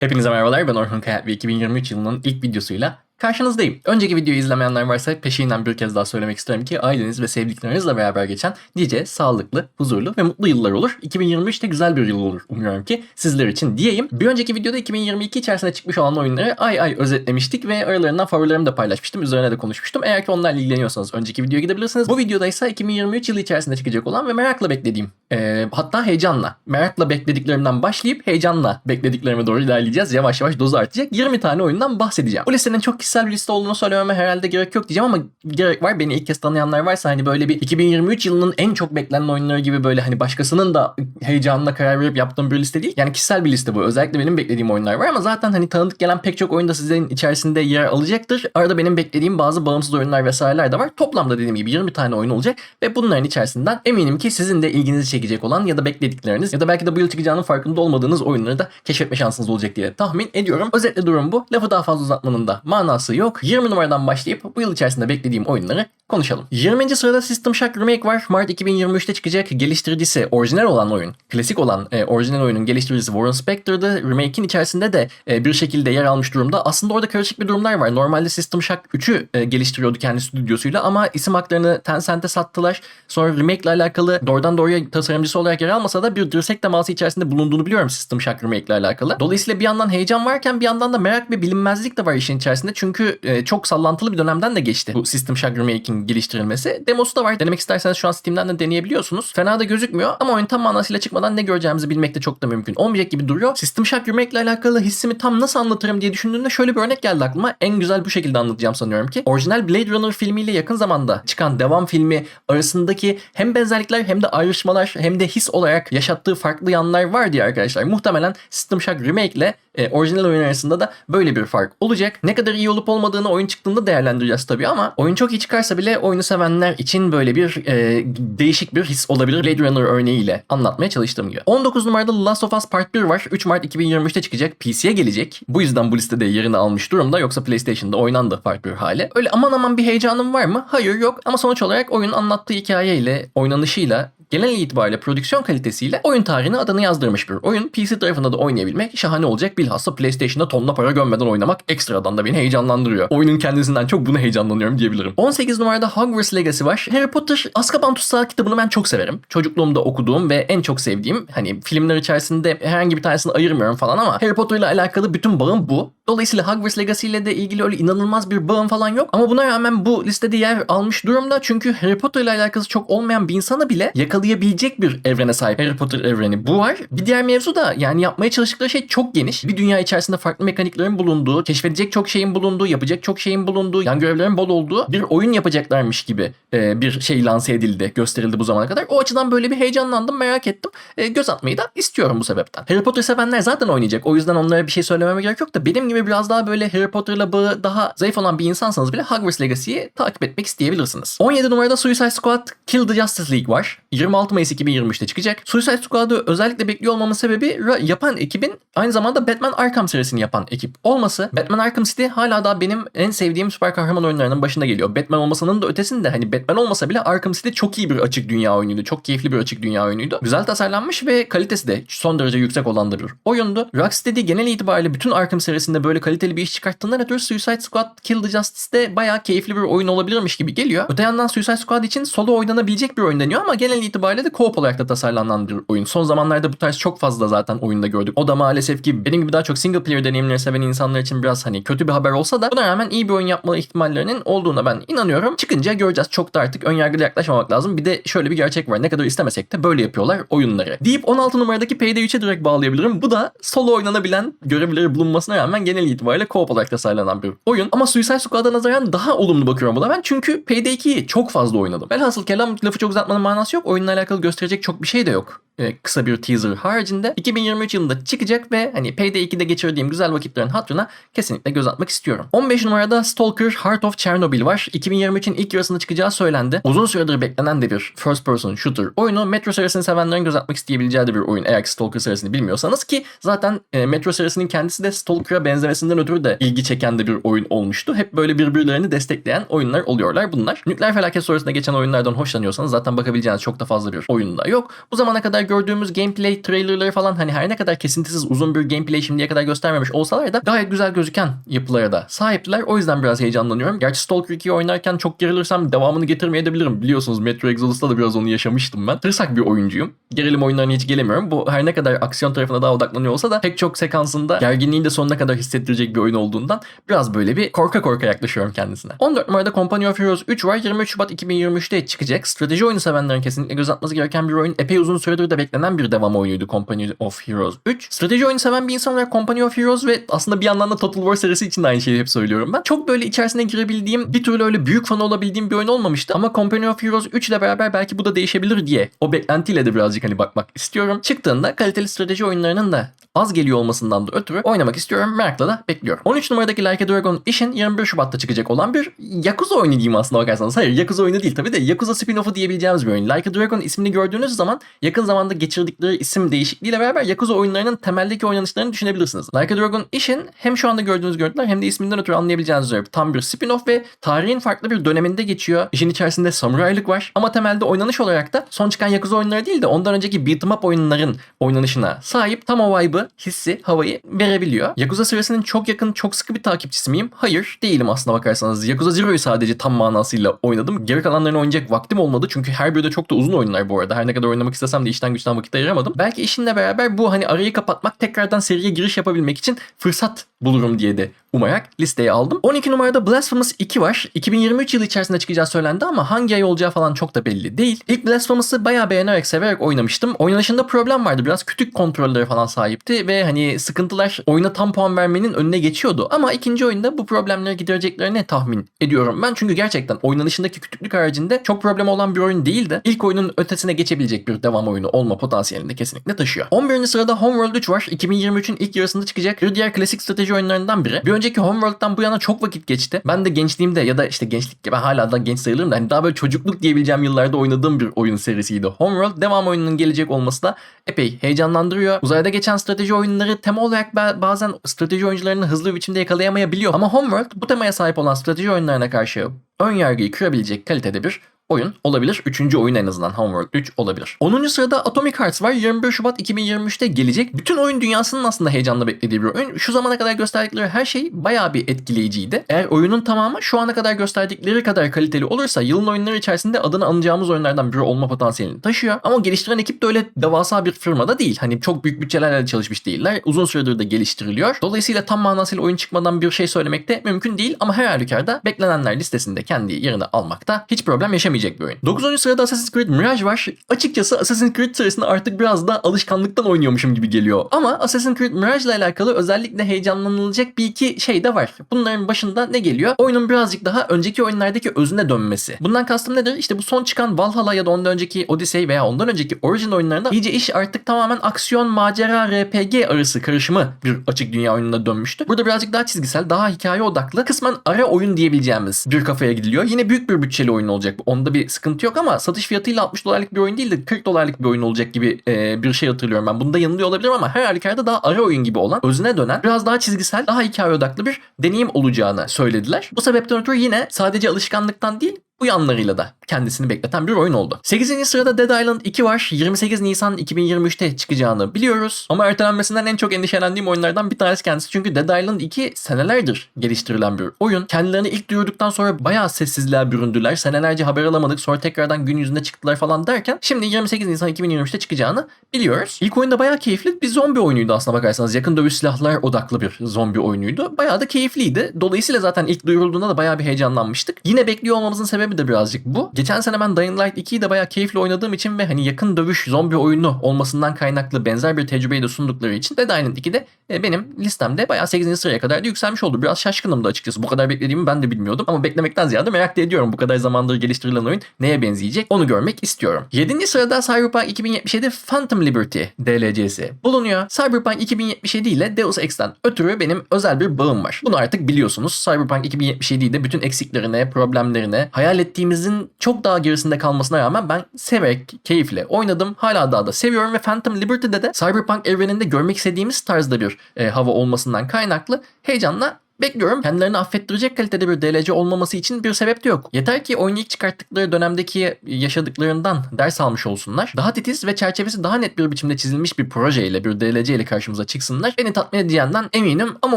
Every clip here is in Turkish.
Hepinize merhabalar ben Orhun Kaya ve 2023 yılının ilk videosuyla karşınızdayım. Önceki videoyu izlemeyenler varsa peşinden bir kez daha söylemek isterim ki aileniz ve sevdiklerinizle beraber geçen nice sağlıklı, huzurlu ve mutlu yıllar olur. 2023 de güzel bir yıl olur umuyorum ki sizler için diyeyim. Bir önceki videoda 2022 içerisinde çıkmış olan oyunları ay ay özetlemiştik ve aralarından favorilerimi de paylaşmıştım. Üzerine de konuşmuştum. Eğer ki onlarla ilgileniyorsanız önceki videoya gidebilirsiniz. Bu videoda ise 2023 yılı içerisinde çıkacak olan ve merakla beklediğim e, hatta heyecanla, merakla beklediklerimden başlayıp heyecanla beklediklerime doğru ilerleyeceğiz. Yavaş yavaş dozu artacak. 20 tane oyundan bahsedeceğim. Bu listenin çok kişisel bir liste olduğunu söylememe herhalde gerek yok diyeceğim ama gerek var. Beni ilk kez tanıyanlar varsa hani böyle bir 2023 yılının en çok beklenen oyunları gibi böyle hani başkasının da heyecanına karar verip yaptığım bir liste değil. Yani kişisel bir liste bu. Özellikle benim beklediğim oyunlar var ama zaten hani tanıdık gelen pek çok oyun da sizin içerisinde yer alacaktır. Arada benim beklediğim bazı bağımsız oyunlar vesaireler de var. Toplamda dediğim gibi 20 tane oyun olacak ve bunların içerisinden eminim ki sizin de ilginizi çekecek olan ya da bekledikleriniz ya da belki de bu yıl çıkacağının farkında olmadığınız oyunları da keşfetme şansınız olacak diye tahmin ediyorum. Özetle durum bu. Lafı daha fazla uzatmanın da manası yok. 20 numaradan başlayıp bu yıl içerisinde beklediğim oyunları konuşalım. 20. sırada System Shock Remake var. Mart 2023'te çıkacak. Geliştiricisi orijinal olan oyun, klasik olan e, orijinal oyunun geliştiricisi Warren Spector'da remake'in içerisinde de e, bir şekilde yer almış durumda. Aslında orada karışık bir durumlar var. Normalde System Shock 3'ü e, geliştiriyordu kendi stüdyosuyla ama isim haklarını Tencent'e sattılar. Sonra remake ile alakalı doğrudan doğruya tasarımcısı olarak yer almasa da bir dirsek teması içerisinde bulunduğunu biliyorum System Shock Remake ile alakalı. Dolayısıyla bir yandan heyecan varken bir yandan da merak ve bilinmezlik de var işin içerisinde. Çünkü e, çok sallantılı bir dönemden de geçti bu System Shock Remake'in geliştirilmesi. Demosu da var. Denemek isterseniz şu an Steam'den de deneyebiliyorsunuz. Fena da gözükmüyor ama oyun tam manasıyla çıkmadan ne göreceğimizi bilmek de çok da mümkün olmayacak gibi duruyor. System Shock Remake ile alakalı hissimi tam nasıl anlatırım diye düşündüğümde şöyle bir örnek geldi aklıma. En güzel bu şekilde anlatacağım sanıyorum ki. Orijinal Blade Runner filmiyle yakın zamanda çıkan devam filmi arasındaki hem benzerlikler hem de ayrışmalar hem de his olarak yaşattığı farklı yanlar var diye arkadaşlar. Muhtemelen System Shock Remake ile e, orijinal oyun arasında da böyle bir fark olacak. Ne kadar iyi olup olmadığını oyun çıktığında değerlendireceğiz tabii ama oyun çok iyi çıkarsa bile oyunu sevenler için böyle bir e, değişik bir his olabilir. Blade Runner örneğiyle anlatmaya çalıştığım gibi. 19 numarada Last of Us Part 1 var. 3 Mart 2023'te çıkacak. PC'ye gelecek. Bu yüzden bu listede yerini almış durumda. Yoksa PlayStation'da oynandı Part 1 hali. Öyle aman aman bir heyecanım var mı? Hayır yok. Ama sonuç olarak oyunun anlattığı hikayeyle, oynanışıyla genel itibariyle prodüksiyon kalitesiyle oyun tarihine adını yazdırmış bir oyun. PC tarafında da oynayabilmek şahane olacak. Bilhassa PlayStation'da tonla para gömmeden oynamak ekstradan da beni heyecanlandırıyor. Oyunun kendisinden çok buna heyecanlanıyorum diyebilirim. 18 numarada Hogwarts Legacy var. Harry Potter Azkaban Tutsağı kitabını ben çok severim. Çocukluğumda okuduğum ve en çok sevdiğim hani filmler içerisinde herhangi bir tanesini ayırmıyorum falan ama Harry Potter ile alakalı bütün bağım bu. Dolayısıyla Hogwarts Legacy ile de ilgili öyle inanılmaz bir bağım falan yok. Ama buna rağmen bu listede yer almış durumda. Çünkü Harry Potter ile alakası çok olmayan bir insana bile yakalayabilecek bir evrene sahip Harry Potter evreni. Bu var. Bir diğer mevzu da yani yapmaya çalıştıkları şey çok geniş. Bir dünya içerisinde farklı mekaniklerin bulunduğu, keşfedecek çok şeyin bulunduğu, yapacak çok şeyin bulunduğu, yan görevlerin bol olduğu bir oyun yapacaklarmış gibi e, bir şey lanse edildi, gösterildi bu zamana kadar. O açıdan böyle bir heyecanlandım, merak ettim. E, göz atmayı da istiyorum bu sebepten. Harry Potter sevenler zaten oynayacak. O yüzden onlara bir şey söylememe gerek yok da benim gibi biraz daha böyle Harry Potter'la bağı daha zayıf olan bir insansanız bile Hogwarts Legacy'yi takip etmek isteyebilirsiniz. 17 numarada Suicide Squad Kill the Justice League var. 26 Mayıs 2023'te çıkacak. Suicide Squad'ı özellikle bekliyor olmamın sebebi yapan ekibin aynı zamanda Batman Arkham serisini yapan ekip olması. Batman Arkham City hala da benim en sevdiğim süper kahraman oyunlarının başında geliyor. Batman olmasının da ötesinde hani Batman olmasa bile Arkham City çok iyi bir açık dünya oyunuydu. Çok keyifli bir açık dünya oyunuydu. Güzel tasarlanmış ve kalitesi de son derece yüksek olan bir oyundu. Rocksteady genel itibariyle bütün Arkham serisinde böyle kaliteli bir iş çıkarttığından ötürü Suicide Squad Kill the Justice'de bayağı keyifli bir oyun olabilirmiş gibi geliyor. Öte yandan Suicide Squad için solo oynanabilecek bir oyun deniyor ama genel itibariyle de co-op olarak da tasarlanan bir oyun. Son zamanlarda bu tarz çok fazla zaten oyunda gördük. O da maalesef ki benim gibi daha çok single player deneyimleri seven insanlar için biraz hani kötü bir haber olsa da buna rağmen iyi bir oyun yapma ihtimallerinin olduğuna ben inanıyorum. Çıkınca göreceğiz. Çok da artık ön yargılı yaklaşmamak lazım. Bir de şöyle bir gerçek var. Ne kadar istemesek de böyle yapıyorlar oyunları. Deyip 16 numaradaki Payday 3'e direkt bağlayabilirim. Bu da solo oynanabilen görevleri bulunmasına rağmen genel itibariyle co-op olarak tasarlanan bir oyun. Ama Suicide Squad'a nazaran daha olumlu bakıyorum buna ben. Çünkü Payday 2'yi çok fazla oynadım. Velhasıl kelam lafı çok uzatmanın manası yok. Alakalı gösterecek çok bir şey de yok e, kısa bir teaser haricinde 2023 yılında çıkacak ve hani Payday 2'de geçirdiğim güzel vakitlerin hatırına kesinlikle göz atmak istiyorum. 15 numarada Stalker Heart of Chernobyl var. 2023'in ilk yarısında çıkacağı söylendi. Uzun süredir beklenen de bir first person shooter oyunu. Metro serisini sevenlerin göz atmak isteyebileceği de bir oyun. Eğer Stalker serisini bilmiyorsanız ki zaten e, Metro serisinin kendisi de Stalker'a benzemesinden ötürü de ilgi çeken de bir oyun olmuştu. Hep böyle birbirlerini destekleyen oyunlar oluyorlar bunlar. Nükleer felaket sonrasında geçen oyunlardan hoşlanıyorsanız zaten bakabileceğiniz çok da fazla bir oyun da yok. Bu zamana kadar gördüğümüz gameplay trailerları falan hani her ne kadar kesintisiz uzun bir gameplay şimdiye kadar göstermemiş olsalar da gayet güzel gözüken yapılara da sahiptiler. O yüzden biraz heyecanlanıyorum. Gerçi Stalker 2'yi oynarken çok gerilirsem devamını getirmeyebilirim. Biliyorsunuz Metro Exodus'ta da biraz onu yaşamıştım ben. Tırsak bir oyuncuyum. Gerilim oyunlarına hiç gelemiyorum. Bu her ne kadar aksiyon tarafına daha odaklanıyor olsa da pek çok sekansında gerginliğin de sonuna kadar hissettirecek bir oyun olduğundan biraz böyle bir korka korka yaklaşıyorum kendisine. 14 numarada Company of Heroes 3 var. 23 Şubat 2023'te çıkacak. Strateji oyunu sevenlerin kesinlikle göz atması gereken bir oyun. Epey uzun süredir de beklenen bir devam oyunuydu Company of Heroes 3. Strateji oyunu seven bir insan olarak Company of Heroes ve aslında bir yandan da Total War serisi için de aynı şeyi hep söylüyorum ben. Çok böyle içerisine girebildiğim, bir türlü öyle büyük fan olabildiğim bir oyun olmamıştı ama Company of Heroes 3 ile beraber belki bu da değişebilir diye o beklentiyle de birazcık hani bakmak istiyorum. Çıktığında kaliteli strateji oyunlarının da az geliyor olmasından da ötürü oynamak istiyorum. Merakla da bekliyorum. 13 numaradaki Like a Dragon işin 21 Şubat'ta çıkacak olan bir Yakuza oyunu diyeyim aslında bakarsanız. Hayır Yakuza oyunu değil tabii de Yakuza spin-off'u diyebileceğimiz bir oyun. Like a Dragon ismini gördüğünüz zaman yakın zamanda geçirdikleri isim değişikliğiyle beraber Yakuza oyunlarının temeldeki oynanışlarını düşünebilrsiniz. Like a Dragon işin hem şu anda gördüğünüz görüntüler hem de isminden ötürü anlayabileceğiniz üzere tam bir spin-off ve tarihin farklı bir döneminde geçiyor. İşin içerisinde samuraylık var ama temelde oynanış olarak da son çıkan Yakuza oyunları değil de ondan önceki beat'em up oyunların oynanışına sahip tam o vibe'ı, hissi, havayı verebiliyor. Yakuza serisinin çok yakın, çok sıkı bir takipçisi miyim? Hayır, değilim aslına bakarsanız. Yakuza Zero'yu sadece tam manasıyla oynadım. Geri kalanlarını oynayacak vaktim olmadı çünkü her biri de çok da uzun oyunlar bu arada. Her ne kadar oynamak istesem de işten güçten vakit ayıramadım. Belki işinle beraber bu hani arayı kapatmak, tekrardan seriye giriş yapabilmek için fırsat bulurum diye de umarak listeye aldım. 12 numarada Blasphemous 2 var. 2023 yılı içerisinde çıkacağı söylendi ama hangi ay olacağı falan çok da belli değil. İlk Blasphemous'ı bayağı beğenerek severek oynamıştım. Oynanışında problem vardı. Biraz küçük kontrolleri falan sahipti ve hani sıkıntılar oyuna tam puan vermenin önüne geçiyordu. Ama ikinci oyunda bu problemleri gidereceklerini tahmin ediyorum ben. Çünkü gerçekten oynanışındaki küçüklük haricinde çok problem olan bir oyun değil de ilk oyunun ötesine geçebilecek bir devam oyunu olma potansiyelini de kesinlikle taşıyor. 11. sırada Homeworld 3 var. 2023'ün ilk yarısında çıkacak bir diğer klasik strateji oyunlarından biri. Bir önceki Homeworld'dan bu yana çok vakit geçti. Ben de gençliğimde ya da işte gençlik gibi hala da genç sayılırım da hani daha böyle çocukluk diyebileceğim yıllarda oynadığım bir oyun serisiydi Homeworld. Devam oyununun gelecek olması da epey heyecanlandırıyor. Uzayda geçen strateji oyunları tema olarak ba- bazen strateji oyuncularını hızlı bir biçimde yakalayamayabiliyor. Ama Homeworld bu temaya sahip olan strateji oyunlarına karşı ön yargıyı kırabilecek kalitede bir oyun olabilir. Üçüncü oyun en azından Homeworld 3 olabilir. 10. sırada Atomic Hearts var. 21 Şubat 2023'te gelecek. Bütün oyun dünyasının aslında heyecanla beklediği bir oyun. Şu zamana kadar gösterdikleri her şey bayağı bir etkileyiciydi. Eğer oyunun tamamı şu ana kadar gösterdikleri kadar kaliteli olursa yılın oyunları içerisinde adını anacağımız oyunlardan biri olma potansiyelini taşıyor. Ama geliştiren ekip de öyle devasa bir firma da değil. Hani çok büyük bütçelerle çalışmış değiller. Uzun süredir de geliştiriliyor. Dolayısıyla tam manasıyla oyun çıkmadan bir şey söylemek de mümkün değil. Ama her halükarda beklenenler listesinde kendi yerini almakta hiç problem yaşamayacak bir oyun. 9. sırada Assassin's Creed Mirage var. Açıkçası Assassin's Creed serisini artık biraz da alışkanlıktan oynuyormuşum gibi geliyor. Ama Assassin's Creed Mirage ile alakalı özellikle heyecanlanılacak bir iki şey de var. Bunların başında ne geliyor? Oyunun birazcık daha önceki oyunlardaki özüne dönmesi. Bundan kastım nedir? İşte bu son çıkan Valhalla ya da ondan önceki Odyssey veya ondan önceki Origin oyunlarında iyice iş artık tamamen aksiyon, macera, RPG arası karışımı bir açık dünya oyununa dönmüştü. Burada birazcık daha çizgisel, daha hikaye odaklı, kısmen ara oyun diyebileceğimiz bir kafaya gidiliyor. Yine büyük bir bütçeli oyun olacak. bu. Onda bir sıkıntı yok ama satış fiyatıyla 60 dolarlık bir oyun değil de 40 dolarlık bir oyun olacak gibi e, bir şey hatırlıyorum ben. Bunda yanılıyor olabilirim ama her halükarda daha ara oyun gibi olan, özüne dönen, biraz daha çizgisel, daha hikaye odaklı bir deneyim olacağını söylediler. Bu sebepten ötürü yine sadece alışkanlıktan değil bu yanlarıyla da kendisini bekleten bir oyun oldu. 8. sırada Dead Island 2 var. 28 Nisan 2023'te çıkacağını biliyoruz. Ama ertelenmesinden en çok endişelendiğim oyunlardan bir tanesi kendisi. Çünkü Dead Island 2 senelerdir geliştirilen bir oyun. Kendilerini ilk duyurduktan sonra bayağı sessizliğe büründüler. Senelerce haber alamadık. Sonra tekrardan gün yüzüne çıktılar falan derken şimdi 28 Nisan 2023'te çıkacağını biliyoruz. İlk oyunda bayağı keyifli bir zombi oyunuydu aslına bakarsanız. Yakın dövüş silahlar odaklı bir zombi oyunuydu. Bayağı da keyifliydi. Dolayısıyla zaten ilk duyurulduğunda da bayağı bir heyecanlanmıştık. Yine bekliyor olmamızın sebebi de birazcık bu. Geçen sene ben Dying Light 2'yi de bayağı keyifli oynadığım için ve hani yakın dövüş zombi oyunu olmasından kaynaklı benzer bir tecrübeyi de sundukları için Dead Island 2 de e, benim listemde bayağı 8. sıraya kadar da yükselmiş oldu. Biraz şaşkınım da açıkçası. Bu kadar beklediğimi ben de bilmiyordum ama beklemekten ziyade merak da ediyorum. Bu kadar zamandır geliştirilen oyun neye benzeyecek onu görmek istiyorum. 7. sırada Cyberpunk 2077 Phantom Liberty DLC'si bulunuyor. Cyberpunk 2077 ile Deus Ex'ten ötürü benim özel bir bağım var. Bunu artık biliyorsunuz. Cyberpunk 2077'yi de bütün eksiklerine, problemlerine, hayal ettiğimizin çok daha gerisinde kalmasına rağmen ben severek, keyifle oynadım. Hala daha da seviyorum ve Phantom Liberty'de de Cyberpunk evreninde görmek istediğimiz tarzda bir e, hava olmasından kaynaklı heyecanla bekliyorum. Kendilerini affettirecek kalitede bir DLC olmaması için bir sebep de yok. Yeter ki oyunu ilk çıkarttıkları dönemdeki yaşadıklarından ders almış olsunlar. Daha titiz ve çerçevesi daha net bir biçimde çizilmiş bir projeyle, bir DLC ile karşımıza çıksınlar. Beni tatmin edeceğinden eminim ama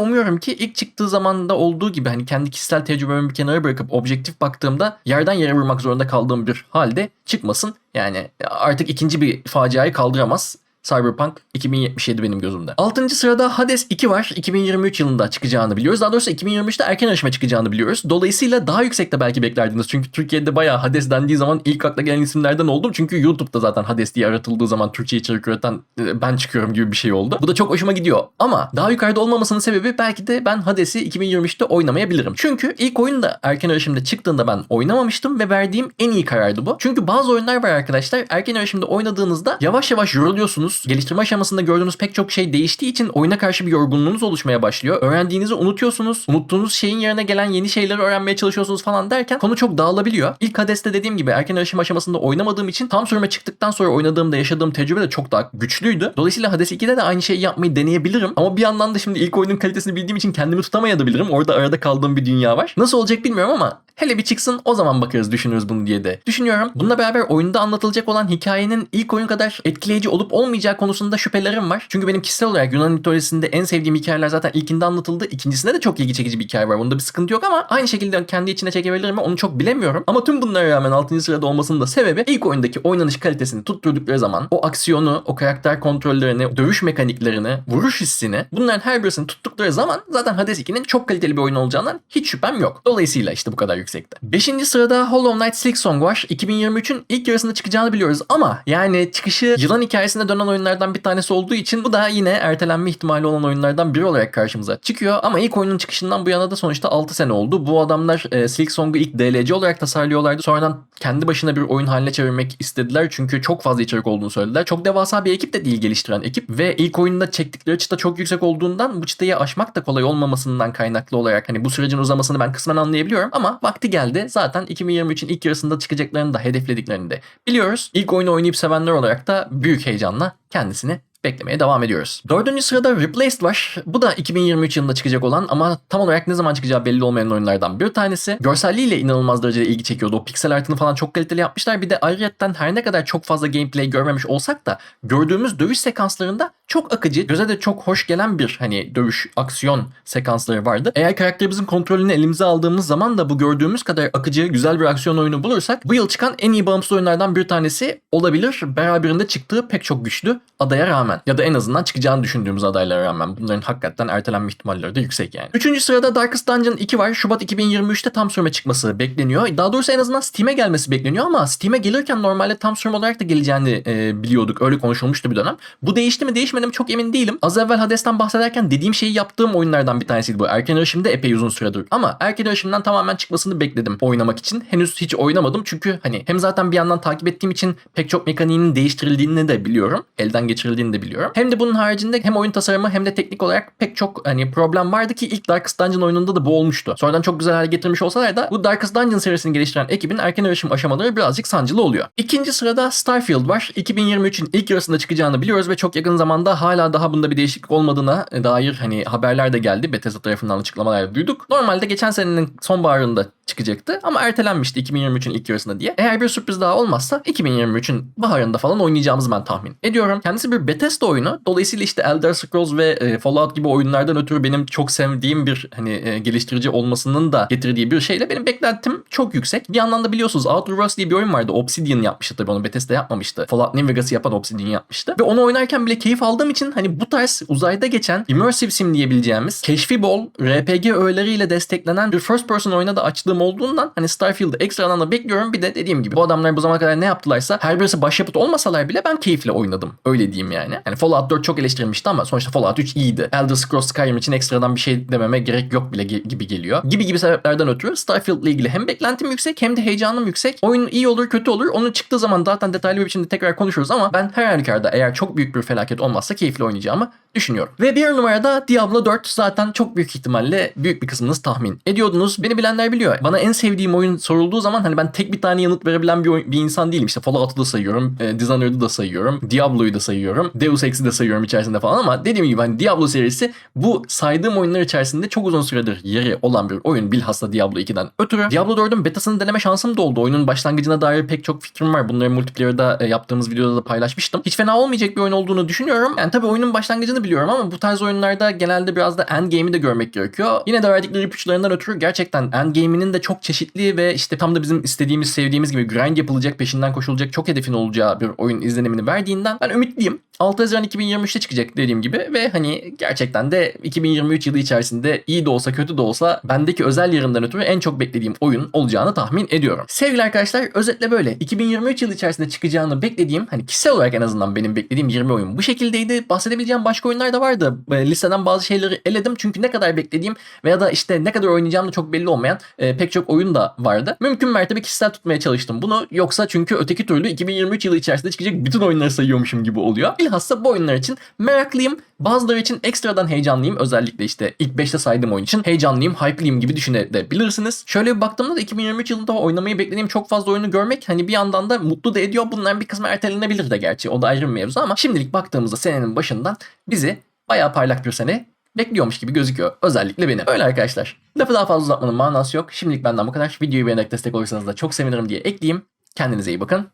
umuyorum ki ilk çıktığı zamanda olduğu gibi hani kendi kişisel tecrübemi bir kenara bırakıp objektif baktığımda yerden yere vurmak zorunda kaldığım bir halde çıkmasın. Yani artık ikinci bir faciayı kaldıramaz. Cyberpunk 2077 benim gözümde. 6. sırada Hades 2 var. 2023 yılında çıkacağını biliyoruz. Daha doğrusu 2023'te erken erişime çıkacağını biliyoruz. Dolayısıyla daha yüksekte belki beklerdiniz. Çünkü Türkiye'de bayağı Hades dendiği zaman ilk akla gelen isimlerden oldum. Çünkü YouTube'da zaten Hades diye aratıldığı zaman Türkçe içerik üreten e, ben çıkıyorum gibi bir şey oldu. Bu da çok hoşuma gidiyor. Ama daha yukarıda olmamasının sebebi belki de ben Hades'i 2023'te oynamayabilirim. Çünkü ilk oyun da erken erişimde çıktığında ben oynamamıştım ve verdiğim en iyi karardı bu. Çünkü bazı oyunlar var arkadaşlar erken erişimde oynadığınızda yavaş yavaş yoruluyorsunuz. Geliştirme aşamasında gördüğünüz pek çok şey değiştiği için oyuna karşı bir yorgunluğunuz oluşmaya başlıyor. Öğrendiğinizi unutuyorsunuz. Unuttuğunuz şeyin yerine gelen yeni şeyleri öğrenmeye çalışıyorsunuz falan derken konu çok dağılabiliyor. İlk Hades'te dediğim gibi erken erişim aşamasında oynamadığım için tam sürme çıktıktan sonra oynadığımda yaşadığım tecrübe de çok daha güçlüydü. Dolayısıyla Hades 2'de de aynı şeyi yapmayı deneyebilirim. Ama bir yandan da şimdi ilk oyunun kalitesini bildiğim için kendimi tutamayabilirim. Orada arada kaldığım bir dünya var. Nasıl olacak bilmiyorum ama hele bir çıksın o zaman bakarız düşünürüz bunu diye de düşünüyorum. Bununla beraber oyunda anlatılacak olan hikayenin ilk oyun kadar etkileyici olup olmayacağı konusunda şüphelerim var. Çünkü benim kişisel olarak Yunan mitolojisinde en sevdiğim hikayeler zaten ilkinde anlatıldı. İkincisinde de çok ilgi çekici bir hikaye var. Bunda bir sıkıntı yok ama aynı şekilde kendi içine çekebilir mi onu çok bilemiyorum. Ama tüm bunlara rağmen 6. sırada olmasının da sebebi ilk oyundaki oynanış kalitesini tutturdukları zaman o aksiyonu, o karakter kontrollerini, dövüş mekaniklerini, vuruş hissini bunların her birisini tuttukları zaman zaten Hades 2'nin çok kaliteli bir oyun olacağından hiç şüphem yok. Dolayısıyla işte bu kadar yüksekte. 5. sırada Hollow Knight Silk Song var. 2023'ün ilk yarısında çıkacağını biliyoruz ama yani çıkışı yılan hikayesinde dönen oyunlardan bir tanesi olduğu için bu da yine ertelenme ihtimali olan oyunlardan biri olarak karşımıza çıkıyor. Ama ilk oyunun çıkışından bu yana da sonuçta 6 sene oldu. Bu adamlar e, Silk Song'u ilk DLC olarak tasarlıyorlardı. Sonradan kendi başına bir oyun haline çevirmek istediler. Çünkü çok fazla içerik olduğunu söylediler. Çok devasa bir ekip de değil geliştiren ekip. Ve ilk oyunda çektikleri çıta çok yüksek olduğundan bu çıtayı aşmak da kolay olmamasından kaynaklı olarak hani bu sürecin uzamasını ben kısmen anlayabiliyorum. Ama vakti geldi. Zaten 2023'ün ilk yarısında çıkacaklarını da hedeflediklerini de biliyoruz. İlk oyunu oynayıp sevenler olarak da büyük heyecanla kendisini beklemeye devam ediyoruz. Dördüncü sırada Replaced var. Bu da 2023 yılında çıkacak olan ama tam olarak ne zaman çıkacağı belli olmayan oyunlardan bir tanesi. Görselliğiyle inanılmaz derecede ilgi çekiyordu. O piksel artını falan çok kaliteli yapmışlar. Bir de ayrıyetten her ne kadar çok fazla gameplay görmemiş olsak da gördüğümüz dövüş sekanslarında çok akıcı, göze de çok hoş gelen bir hani dövüş, aksiyon sekansları vardı. Eğer karakterimizin kontrolünü elimize aldığımız zaman da bu gördüğümüz kadar akıcı, güzel bir aksiyon oyunu bulursak bu yıl çıkan en iyi bağımsız oyunlardan bir tanesi olabilir. Beraberinde çıktığı pek çok güçlü adaya rağmen ya da en azından çıkacağını düşündüğümüz adaylara rağmen bunların hakikaten ertelenme ihtimalleri de yüksek yani. Üçüncü sırada Darkest Dungeon 2 var. Şubat 2023'te tam sürme çıkması bekleniyor. Daha doğrusu en azından Steam'e gelmesi bekleniyor ama Steam'e gelirken normalde tam sürme olarak da geleceğini e, biliyorduk. Öyle konuşulmuştu bir dönem. Bu değişti mi değişmedi mi çok emin değilim. Az evvel Hades'ten bahsederken dediğim şeyi yaptığım oyunlardan bir tanesiydi bu. Erken erişimde epey uzun süredir. Ama erken erişimden tamamen çıkmasını bekledim oynamak için. Henüz hiç oynamadım çünkü hani hem zaten bir yandan takip ettiğim için pek çok mekaniğinin değiştirildiğini de biliyorum. Elden geçirildiğini de biliyorum. Hem de bunun haricinde hem oyun tasarımı hem de teknik olarak pek çok hani problem vardı ki ilk Darkest Dungeon oyununda da bu olmuştu. Sonradan çok güzel hale getirmiş olsalar da bu Darkest Dungeon serisini geliştiren ekibin erken erişim aşamaları birazcık sancılı oluyor. İkinci sırada Starfield var. 2023'ün ilk yarısında çıkacağını biliyoruz ve çok yakın zamanda hala daha bunda bir değişiklik olmadığına dair hani haberler de geldi. Bethesda tarafından açıklamalar duyduk. Normalde geçen senenin sonbaharında çıkacaktı ama ertelenmişti 2023'ün ilk yarısında diye. Eğer bir sürpriz daha olmazsa 2023'ün baharında falan oynayacağımızı ben tahmin ediyorum. Kendisi bir Bethesda oyunu. Dolayısıyla işte Elder Scrolls ve e, Fallout gibi oyunlardan ötürü benim çok sevdiğim bir hani e, geliştirici olmasının da getirdiği bir şeyle benim beklentim çok yüksek. Bir yandan da biliyorsunuz Outer Worlds diye bir oyun vardı. Obsidian yapmıştı tabii onu Bethesda yapmamıştı. Fallout New Vegas'ı yapan Obsidian yapmıştı. Ve onu oynarken bile keyif aldığım için hani bu tarz uzayda geçen immersive sim diyebileceğimiz keşfi bol RPG öğeleriyle desteklenen bir first person oyuna da açtığım olduğundan hani Starfield'ı ekstradan da bekliyorum. Bir de dediğim gibi bu adamlar bu zamana kadar ne yaptılarsa her birisi başyapıt olmasalar bile ben keyifle oynadım. Öyle diyeyim yani. Yani Fallout 4 çok eleştirilmişti ama sonuçta Fallout 3 iyiydi. Elder Scrolls Skyrim için ekstradan bir şey dememe gerek yok bile gibi geliyor. Gibi gibi sebeplerden ötürü Starfield ile ilgili hem beklentim yüksek hem de heyecanım yüksek. Oyun iyi olur kötü olur. Onun çıktığı zaman zaten detaylı bir biçimde tekrar konuşuruz ama ben her halükarda eğer çok büyük bir felaket olmazsa keyifli oynayacağımı düşünüyorum. Ve bir numarada Diablo 4 zaten çok büyük ihtimalle büyük bir kısmınız tahmin ediyordunuz. Beni bilenler biliyor. Bana en sevdiğim oyun sorulduğu zaman hani ben tek bir tane yanıt verebilen bir, oyun, bir insan değilim. İşte Fallout'u da sayıyorum, e, Dishonored'ı da sayıyorum, Diablo'yu da sayıyorum sayıyorum. Deus Ex'i de sayıyorum içerisinde falan ama dediğim gibi hani Diablo serisi bu saydığım oyunlar içerisinde çok uzun süredir yeri olan bir oyun bilhassa Diablo 2'den ötürü. Diablo 4'ün betasını deneme şansım da oldu. Oyunun başlangıcına dair pek çok fikrim var. Bunları multiplayer'da e, yaptığımız videoda da paylaşmıştım. Hiç fena olmayacak bir oyun olduğunu düşünüyorum. Yani tabii oyunun başlangıcını biliyorum ama bu tarz oyunlarda genelde biraz da endgame'i de görmek gerekiyor. Yine de verdikleri ipuçlarından ötürü gerçekten endgame'inin de çok çeşitli ve işte tam da bizim istediğimiz, sevdiğimiz gibi grind yapılacak, peşinden koşulacak çok hedefin olacağı bir oyun izlenimini verdiğinden ben России 6 Haziran 2023'te çıkacak dediğim gibi ve hani gerçekten de 2023 yılı içerisinde iyi de olsa kötü de olsa bendeki özel yarından ötürü en çok beklediğim oyun olacağını tahmin ediyorum. Sevgili arkadaşlar özetle böyle 2023 yılı içerisinde çıkacağını beklediğim hani kişisel olarak en azından benim beklediğim 20 oyun bu şekildeydi. Bahsedebileceğim başka oyunlar da vardı. Listeden bazı şeyleri eledim çünkü ne kadar beklediğim veya da işte ne kadar oynayacağım da çok belli olmayan e, pek çok oyun da vardı. Mümkün mertebe kişisel tutmaya çalıştım bunu. Yoksa çünkü öteki türlü 2023 yılı içerisinde çıkacak bütün oyunları sayıyormuşum gibi oluyor. Bilhassa bu oyunlar için meraklıyım. Bazıları için ekstradan heyecanlıyım. Özellikle işte ilk 5'te saydığım oyun için heyecanlıyım, hype'liyim gibi düşünebilirsiniz. Şöyle bir baktığımda da 2023 yılında oynamayı beklediğim çok fazla oyunu görmek hani bir yandan da mutlu da ediyor. Bunların bir kısmı ertelenebilir de gerçi. O da ayrı bir mevzu ama şimdilik baktığımızda senenin başından bizi bayağı parlak bir sene bekliyormuş gibi gözüküyor. Özellikle beni. Öyle arkadaşlar. Lafı daha fazla uzatmanın manası yok. Şimdilik benden bu kadar. Videoyu beğenerek destek olursanız da çok sevinirim diye ekleyeyim. Kendinize iyi bakın.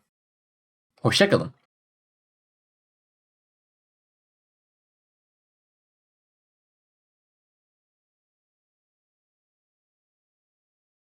Hoşçakalın.